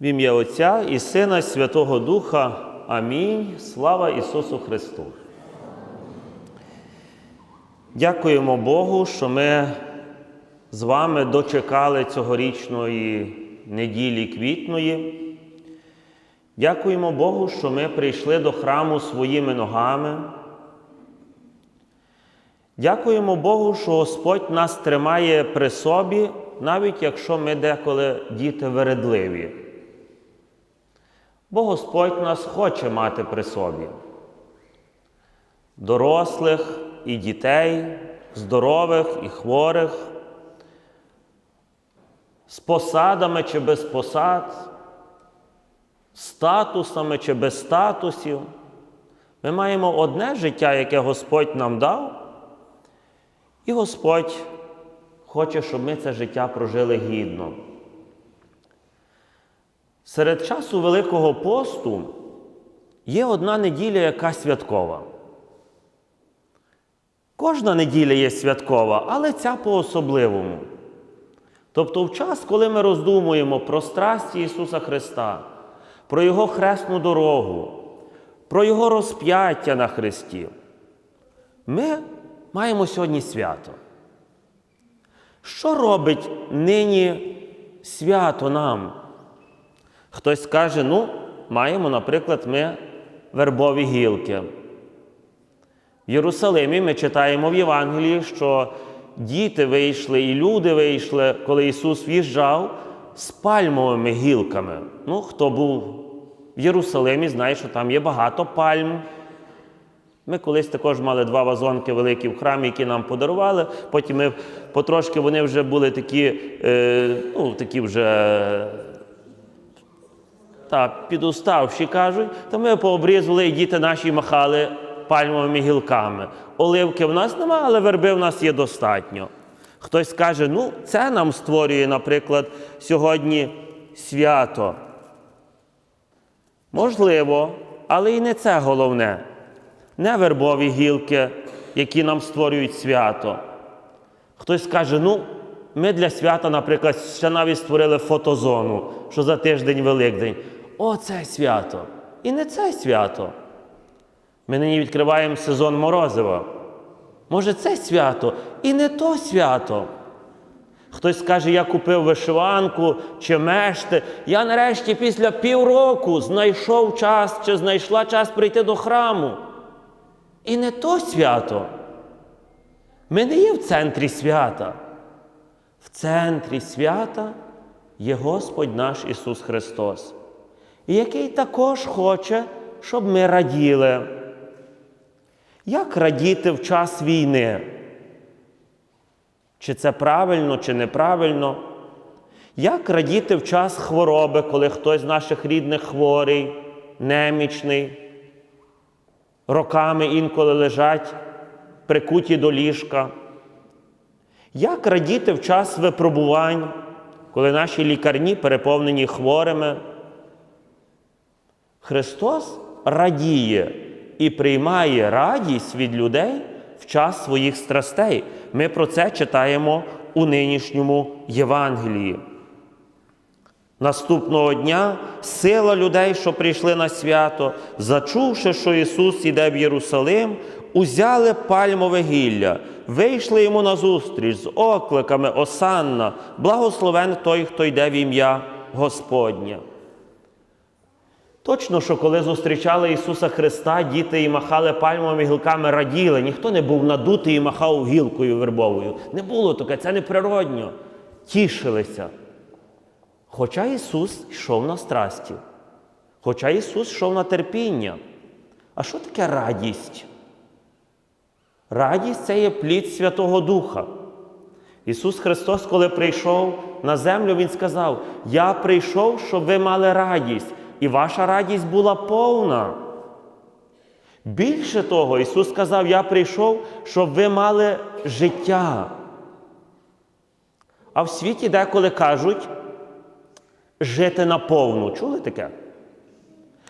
В ім'я Отця і Сина, і Святого Духа. Амінь. Слава Ісусу Христу. Дякуємо Богу, що ми з вами дочекали цьогорічної неділі квітної. Дякуємо Богу, що ми прийшли до храму своїми ногами. Дякуємо Богу, що Господь нас тримає при собі, навіть якщо ми деколи діти вередливі. Бо Господь нас хоче мати при собі. Дорослих і дітей, здорових і хворих, з посадами чи без посад, статусами чи без статусів. Ми маємо одне життя, яке Господь нам дав, і Господь хоче, щоб ми це життя прожили гідно. Серед часу Великого посту є одна неділя, яка святкова. Кожна неділя є святкова, але ця по-особливому. Тобто, в час, коли ми роздумуємо про страсті Ісуса Христа, про Його хресну дорогу, про Його розп'яття на Христі, ми маємо сьогодні свято. Що робить нині свято нам? Хтось скаже, ну, маємо, наприклад, ми вербові гілки. В Єрусалимі ми читаємо в Євангелії, що діти вийшли і люди вийшли, коли Ісус в'їжджав з пальмовими гілками. Ну, хто був в Єрусалимі, знає, що там є багато пальм. Ми колись також мали два вазонки великі в храмі, які нам подарували. Потім ми потрошки вони вже були такі, е, ну, такі вже так, підуставші кажуть, то ми пообрізали і діти наші махали пальмовими гілками. Оливки в нас немає, але верби в нас є достатньо. Хтось каже, ну, це нам створює, наприклад, сьогодні свято. Можливо, але і не це головне. Не вербові гілки, які нам створюють свято. Хтось каже, ну, ми для свята, наприклад, ще навіть створили фотозону, що за тиждень Великдень. О, це свято. І не це свято. Ми нині відкриваємо сезон морозива. Може, це свято і не то свято. Хтось скаже, я купив вишиванку чи мешти. Я нарешті після півроку знайшов час чи знайшла час прийти до храму. І не то свято. Ми не є в центрі свята. В центрі свята є Господь наш Ісус Христос, який також хоче, щоб ми раділи. Як радіти в час війни? Чи це правильно, чи неправильно? Як радіти в час хвороби, коли хтось з наших рідних хворий, немічний, роками інколи лежать прикуті до ліжка? Як радіти в час випробувань, коли наші лікарні переповнені хворими? Христос радіє і приймає радість від людей в час своїх страстей. Ми про це читаємо у нинішньому Євангелії. Наступного дня сила людей, що прийшли на свято, зачувши, що Ісус іде в Єрусалим, узяли пальмове гілля, вийшли йому назустріч з окликами Осанна, благословен той, хто йде в ім'я Господнє. Точно, що коли зустрічали Ісуса Христа, діти і махали пальмовими гілками, раділи, ніхто не був надутий і махав гілкою вербовою. Не було таке, це неприродньо. Тішилися. Хоча Ісус йшов на страсті, хоча Ісус йшов на терпіння. А що таке радість? Радість це є плід Святого Духа. Ісус Христос, коли прийшов на землю, Він сказав: Я прийшов, щоб ви мали радість, і ваша радість була повна. Більше того, Ісус сказав, Я прийшов, щоб ви мали життя. А в світі деколи кажуть, жити наповну. Чули таке?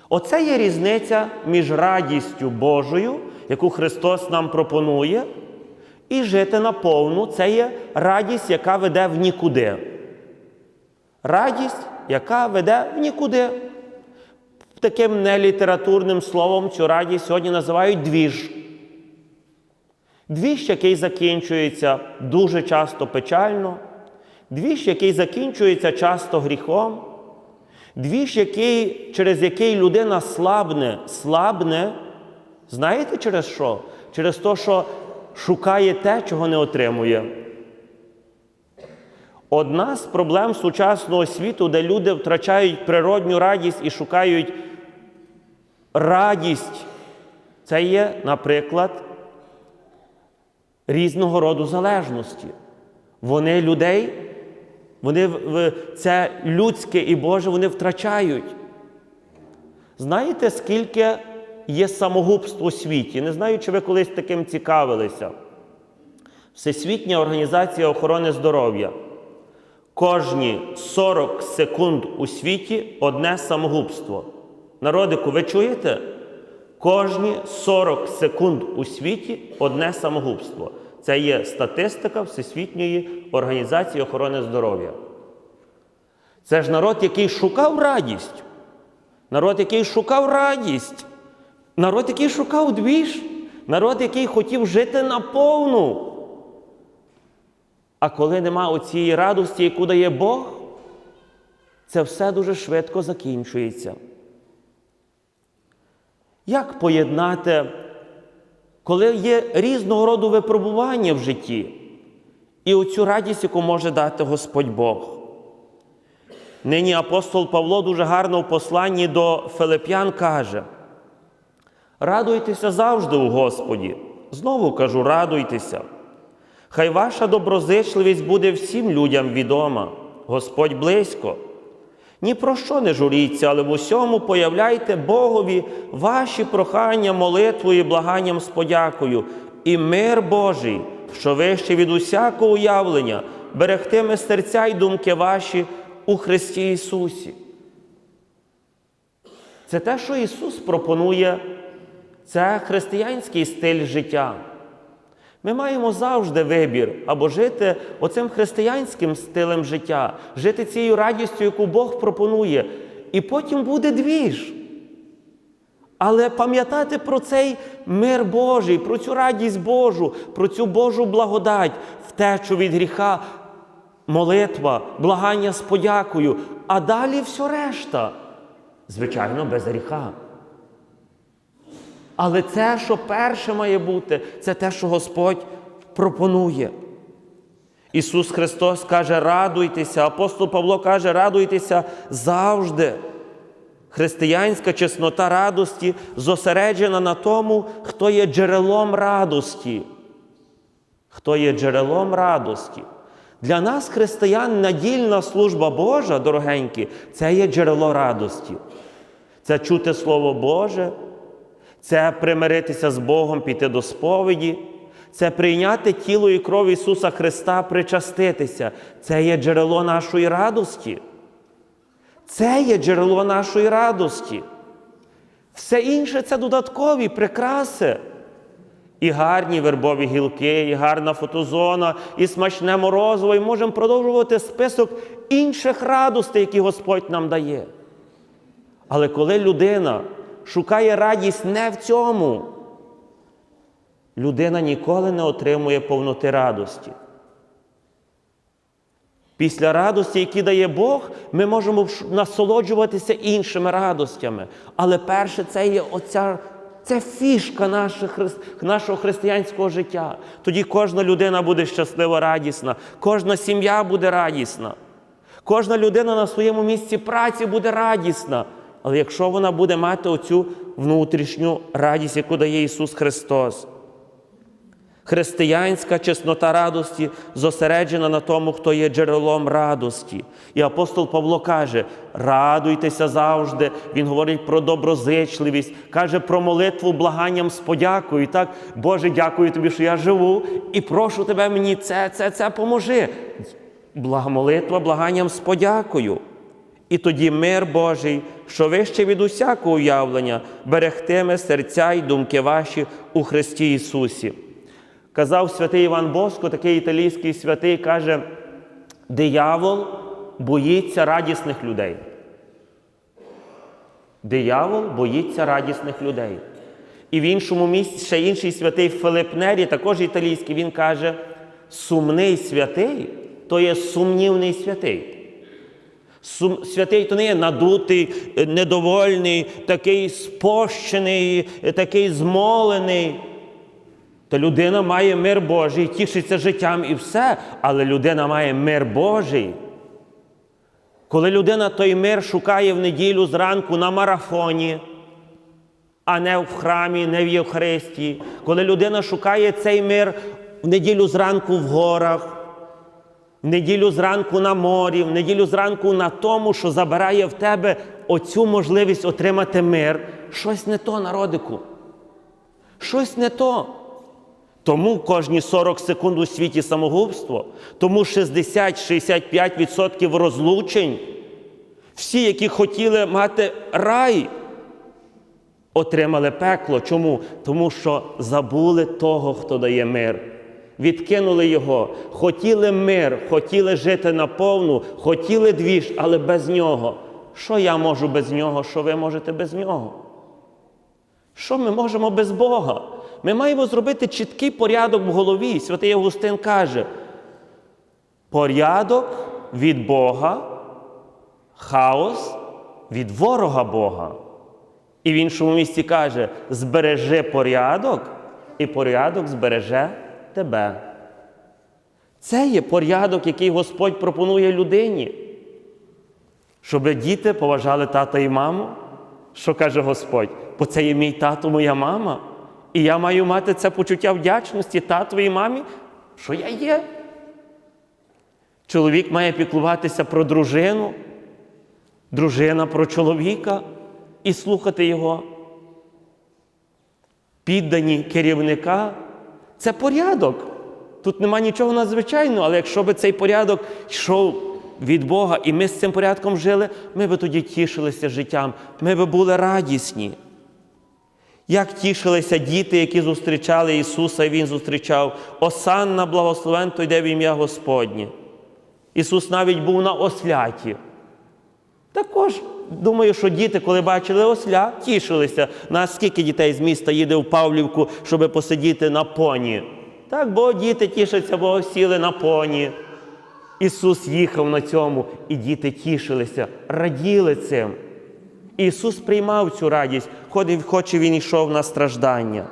Оце є різниця між радістю Божою, яку Христос нам пропонує, і жити наповну. Це є радість, яка веде в нікуди. Радість яка веде в нікуди. Таким нелітературним словом цю радість сьогодні називають двіж. Двіж, який закінчується дуже часто печально, двіж, який закінчується часто гріхом, двіж, який, через який людина слабне, слабне, знаєте через що? Через те, що шукає те, чого не отримує. Одна з проблем сучасного світу, де люди втрачають природню радість і шукають радість, це є, наприклад, різного роду залежності. Вони людей, вони це людське і Боже, вони втрачають. Знаєте, скільки є самогубств у світі? Не знаю, чи ви колись таким цікавилися. Всесвітня організація охорони здоров'я. Кожні 40 секунд у світі одне самогубство. Народику, ви чуєте? Кожні 40 секунд у світі одне самогубство. Це є статистика Всесвітньої організації охорони здоров'я. Це ж народ, який шукав радість. Народ, який шукав радість. Народ, який шукав двіж. Народ, який хотів жити наповну. А коли нема оцієї радості, яку дає Бог, це все дуже швидко закінчується. Як поєднати, коли є різного роду випробування в житті, і оцю радість, яку може дати Господь Бог? Нині апостол Павло дуже гарно в посланні до Филип'ян каже: радуйтеся завжди у Господі. Знову кажу, радуйтеся. Хай ваша доброзичливість буде всім людям відома, Господь близько. Ні про що не журіться, але в усьому появляйте Богові ваші прохання, молитвою благанням з подякою, і мир Божий, що вище від усякого уявлення, берегтиме серця й думки ваші у Христі Ісусі. Це те, що Ісус пропонує, це християнський стиль життя. Ми маємо завжди вибір або жити оцим християнським стилем життя, жити цією радістю, яку Бог пропонує. І потім буде двіж. Але пам'ятати про цей мир Божий, про цю радість Божу, про цю Божу благодать, втечу від гріха, молитва, благання з подякою, а далі все решта. Звичайно, без гріха. Але це, що перше має бути, це те, що Господь пропонує. Ісус Христос каже, радуйтеся, апостол Павло каже, радуйтеся завжди. Християнська чеснота радості зосереджена на тому, хто є джерелом радості. Хто є джерелом радості. Для нас, християн, надільна служба Божа, дорогенькі, це є джерело радості. Це чути Слово Боже, це примиритися з Богом, піти до сповіді, це прийняти тіло і кров Ісуса Христа, причаститися. Це є джерело нашої радості. Це є джерело нашої радості. Все інше це додаткові прикраси. І гарні вербові гілки, і гарна фотозона, і смачне морозиво, і можемо продовжувати список інших радостей, які Господь нам дає. Але коли людина шукає радість не в цьому, людина ніколи не отримує повноти радості. Після радості, які дає Бог, ми можемо насолоджуватися іншими радостями. Але перше це є оця. Це фішка нашого християнського життя. Тоді кожна людина буде щаслива, радісна, кожна сім'я буде радісна, кожна людина на своєму місці праці буде радісна. Але якщо вона буде мати оцю внутрішню радість, яку дає Ісус Христос. Християнська чеснота радості зосереджена на тому, хто є джерелом радості. І апостол Павло каже: радуйтеся завжди. Він говорить про доброзичливість, каже про молитву благанням з подякою. Так, Боже, дякую тобі, що я живу, і прошу тебе мені це, це, це поможи. Блага молитва благанням з подякою. І тоді мир Божий, що вище від усякого уявлення, берегтиме серця й думки ваші у Христі Ісусі. Казав святий Іван Боско, такий італійський святий, каже: диявол боїться радісних людей. Диявол боїться радісних людей. І в іншому місці ще інший святий Филип Нері, також італійський, він каже: сумний святий то є сумнівний святий. Святий то не є надутий, е, недовольний, такий спощений, е, такий змолений. Та людина має мир Божий, тішиться життям і все, але людина має мир Божий. Коли людина той мир шукає в неділю зранку на марафоні, а не в храмі, не в Євхаристії, коли людина шукає цей мир в неділю зранку в горах, неділю зранку на морі, в неділю зранку на тому, що забирає в тебе оцю можливість отримати мир, щось не то, народику. Щось не то. Тому кожні 40 секунд у світі самогубство, тому 60-65% розлучень. Всі, які хотіли мати рай, отримали пекло. Чому? Тому що забули того, хто дає мир. Відкинули його, хотіли мир, хотіли жити наповну, хотіли двіж, але без нього. Що я можу без нього, що ви можете без нього? Що ми можемо без Бога? Ми маємо зробити чіткий порядок в голові. Святий Августин каже: порядок від Бога, хаос від ворога Бога. І в іншому місці каже: збережи порядок, і порядок збереже тебе. Це є порядок, який Господь пропонує людині. Щоб діти поважали тата і маму. Що каже Господь? Бо це є мій тато, моя мама. І я маю мати це почуття вдячності татові і мамі, що я є. Чоловік має піклуватися про дружину, дружина про чоловіка і слухати його. Піддані керівника це порядок. Тут нема нічого надзвичайного, але якщо би цей порядок йшов від Бога, і ми з цим порядком жили, ми би тоді тішилися життям, ми би були радісні. Як тішилися діти, які зустрічали Ісуса, і Він зустрічав Осанна, благословен той йде в ім'я Господнє. Ісус навіть був на осляті. Також думаю, що діти, коли бачили осля, тішилися. Нас скільки дітей з міста їде в Павлівку, щоб посидіти на поні. Так, бо діти тішаться, бо сіли на поні. Ісус їхав на цьому, і діти тішилися, раділи цим. Ісус приймав цю радість, хоч він йшов на страждання.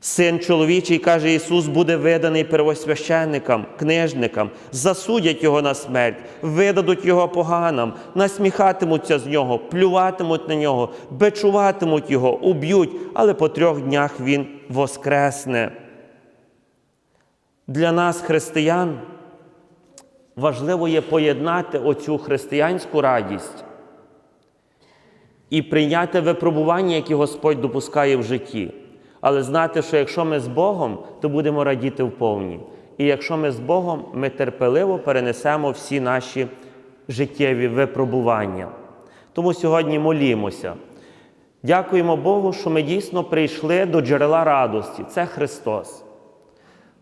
Син чоловічий, каже Ісус, буде виданий первосвященникам, книжникам, засудять його на смерть, видадуть його поганам, насміхатимуться з нього, плюватимуть на нього, бичуватимуть його, уб'ють, але по трьох днях Він воскресне. Для нас, християн, важливо є поєднати оцю християнську радість і прийняти випробування, які Господь допускає в житті. Але знати, що якщо ми з Богом, то будемо радіти вповні. І якщо ми з Богом, ми терпеливо перенесемо всі наші життєві випробування. Тому сьогодні молімося. Дякуємо Богу, що ми дійсно прийшли до джерела радості. Це Христос.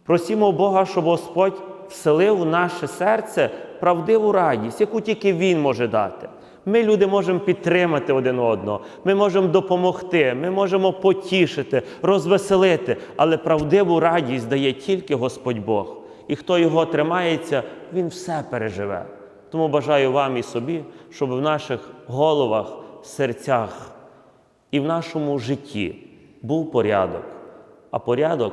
Просімо Бога, щоб Господь вселив в наше серце правдиву радість, яку тільки Він може дати. Ми, люди, можемо підтримати один одного, ми можемо допомогти, ми можемо потішити, розвеселити, але правдиву радість дає тільки Господь Бог. І хто його тримається, він все переживе. Тому бажаю вам і собі, щоб в наших головах, серцях і в нашому житті був порядок, а порядок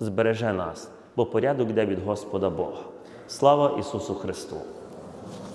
збереже нас, бо порядок йде від Господа Бога. Слава Ісусу Христу!